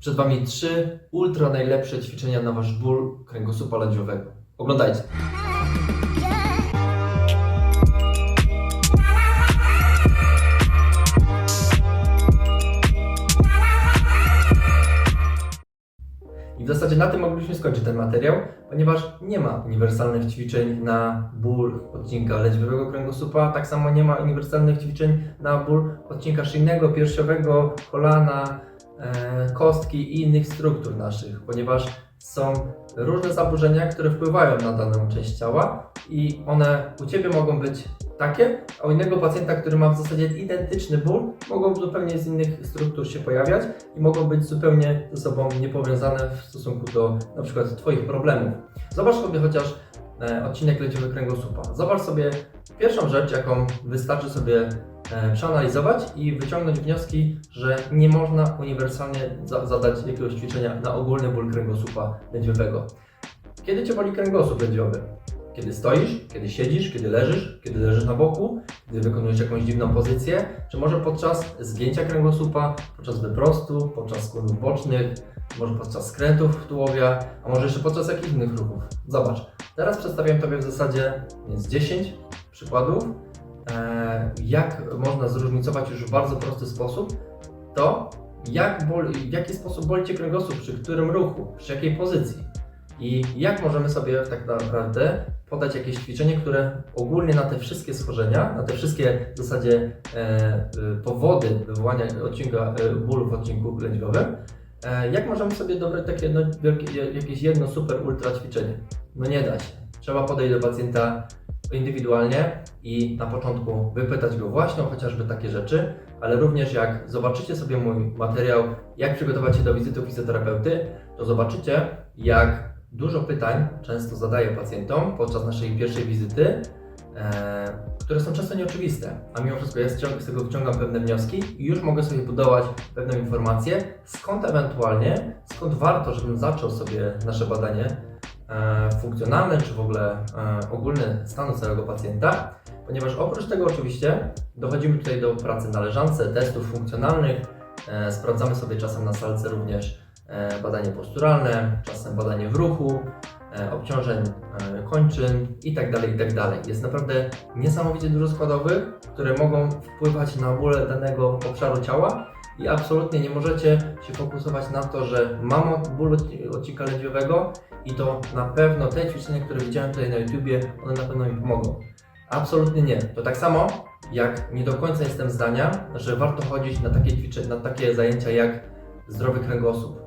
Przed Wami trzy ultra najlepsze ćwiczenia na Wasz ból kręgosłupa lędźwiowego. Oglądajcie. I w zasadzie na tym moglibyśmy skończyć ten materiał, ponieważ nie ma uniwersalnych ćwiczeń na ból odcinka lędźwiowego kręgosłupa, tak samo nie ma uniwersalnych ćwiczeń na ból odcinka szyjnego, piersiowego, kolana, kostki i innych struktur naszych, ponieważ są różne zaburzenia, które wpływają na daną część ciała i one u Ciebie mogą być takie, a u innego pacjenta, który ma w zasadzie identyczny ból, mogą zupełnie z innych struktur się pojawiać i mogą być zupełnie ze sobą niepowiązane w stosunku do na przykład Twoich problemów. Zobacz sobie chociaż e, odcinek lędźwiowy kręgosłupa. Zobacz sobie pierwszą rzecz, jaką wystarczy sobie e, przeanalizować i wyciągnąć wnioski, że nie można uniwersalnie za zadać jakiegoś ćwiczenia na ogólny ból kręgosłupa lędźwiowego. Kiedy Cię boli kręgosłup lędźwiowy? Kiedy stoisz, kiedy siedzisz, kiedy leżysz, kiedy leżysz na boku, kiedy wykonujesz jakąś dziwną pozycję, czy może podczas zgięcia kręgosłupa, podczas wyprostu, podczas skłonów bocznych, może podczas skrętów tułowia, a może jeszcze podczas jakichś innych ruchów. Zobacz, teraz przedstawiam Tobie w zasadzie z 10 przykładów, e, jak można zróżnicować już w bardzo prosty sposób to, jak w jaki sposób boli Cię kręgosłup, przy którym ruchu, przy jakiej pozycji. I jak możemy sobie tak naprawdę podać jakieś ćwiczenie, które ogólnie na te wszystkie schorzenia, na te wszystkie w zasadzie e, y, powody wywołania odcinka, e, bólu w odcinku lędźwiowym, e, jak możemy sobie dobrać takie wielkie, jakieś jedno super ultra ćwiczenie? No nie da się. Trzeba podejść do pacjenta indywidualnie i na początku wypytać go właśnie o chociażby takie rzeczy, ale również jak zobaczycie sobie mój materiał, jak przygotować się do wizyty u fizjoterapeuty, to zobaczycie, jak dużo pytań często zadaję pacjentom podczas naszej pierwszej wizyty, e, które są często nieoczywiste, a mimo wszystko ja z tego wyciągam pewne wnioski i już mogę sobie budować pewną informację, skąd ewentualnie, skąd warto, żebym zaczął sobie nasze badanie e, funkcjonalne, czy w ogóle e, ogólny stanu całego pacjenta, ponieważ oprócz tego oczywiście dochodzimy tutaj do pracy na leżance, testów funkcjonalnych, e, sprawdzamy sobie czasem na salce również badanie posturalne, czasem badanie w ruchu, obciążeń kończyn itd., itd. Jest naprawdę niesamowicie dużo składowych, które mogą wpływać na bóle danego obszaru ciała i absolutnie nie możecie się fokusować na to, że mam ból odci- odcinka lędźwiowego i to na pewno te ćwiczenia, które widziałem tutaj na YouTubie, one na pewno mi pomogą. Absolutnie nie. To tak samo jak nie do końca jestem zdania, że warto chodzić na takie ćwiczenia, na takie zajęcia jak zdrowy kręgosłup.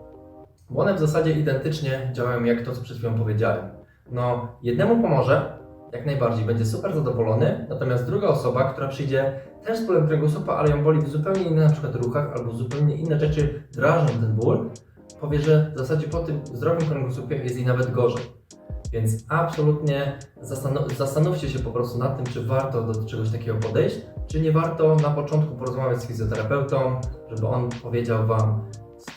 Bo one w zasadzie identycznie działają jak to, co przed chwilą powiedziałem. No, jednemu pomoże, jak najbardziej, będzie super zadowolony, natomiast druga osoba, która przyjdzie też z bólem kręgosłupa, ale ją boli w zupełnie innych na przykład ruchach albo zupełnie inne rzeczy drażnią ten ból, powie, że w zasadzie po tym zdrowym kręgosłupie jest jej nawet gorzej. Więc absolutnie zastanówcie się po prostu nad tym, czy warto do czegoś takiego podejść, czy nie warto na początku porozmawiać z fizjoterapeutą, żeby on powiedział Wam,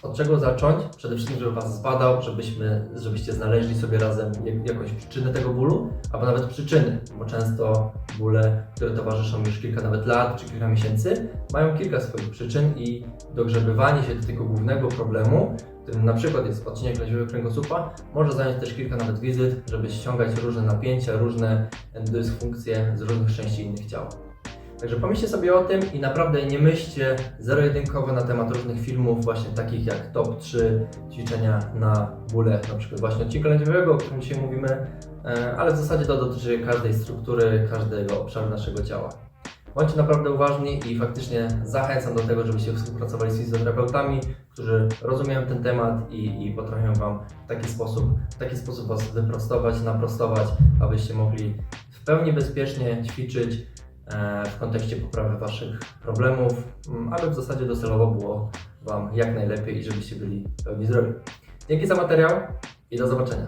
od czego zacząć, przede wszystkim, żeby Was zbadał, żebyśmy, żebyście znaleźli sobie razem jak- jakąś przyczynę tego bólu, albo nawet przyczyny, bo często bóle, które towarzyszą już kilka nawet lat czy kilka miesięcy, mają kilka swoich przyczyn i dogrzebywanie się do tego głównego problemu, którym na przykład jest odcinek lędźwiowy kręgosłupa, może zająć też kilka nawet wizyt, żeby ściągać różne napięcia, różne dysfunkcje z różnych części innych ciała. Także pomyślcie sobie o tym i naprawdę nie myślcie zero-jedynkowo na temat różnych filmów, właśnie takich jak top 3 ćwiczenia na bóle, na przykład właśnie odcinka lędźwiowego, o którym dzisiaj mówimy, e, ale w zasadzie to dotyczy każdej struktury, każdego obszaru naszego ciała. Bądźcie naprawdę uważni i faktycznie zachęcam do tego, żebyście współpracowali z fizjoterapeutami, którzy rozumieją ten temat i, i potrafią Wam w taki sposób, w taki sposób Was wyprostować, naprostować, abyście mogli w pełni bezpiecznie ćwiczyć w kontekście poprawy Waszych problemów, m, aby w zasadzie docelowo było Wam jak najlepiej i żebyście byli pełni zdrowi. Dzięki za materiał i do zobaczenia.